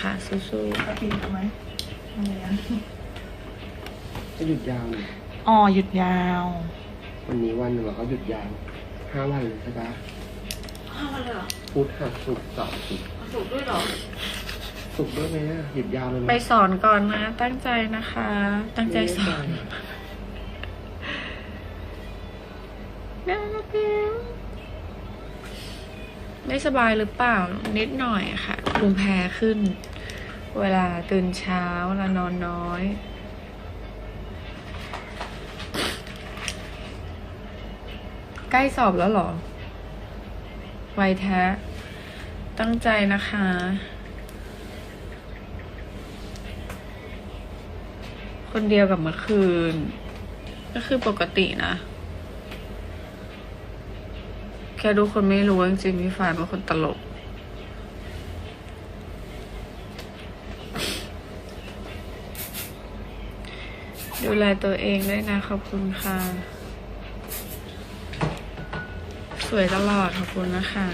ค่ะสู้กระปีทำไหมทำไมอะจะหยุดยาวเนี่ยๆอ๋อหยุดยาว วันนี้วันหนึ่งเราก็หยุดยาวห้าวันเลยใช่ปะห้าวันเลยเหรอพุธหักศุกร์เสาร์อาทิตย์สุกร์ด้วยเหรอ ศุกร์ด้วยไหมอะหยุดยาวเลยไหมไปสอนก่อนนะ ตั้งใจนะคะ ตั้งใจสอนน่ารักแล้ว ไม่สบายหรือเปล่านิดหน่อยค่ะภูมิแพ้ขึ้น เวลาตื่นเช้าเวลานอนน้อยใกล้สอบแล้วหรอไวแท้ ตั้งใจนะคะ คนเดียวกับเมื่อคืน ก็คือปกตินะ ค่ทุกคนไม่รู้จริงๆพี่ฟ้าเป็นคนตลก ดูแลตัวเองด้วยนะ ขอบคุณค่ะ สวยตลอดขอบคุณนะคะ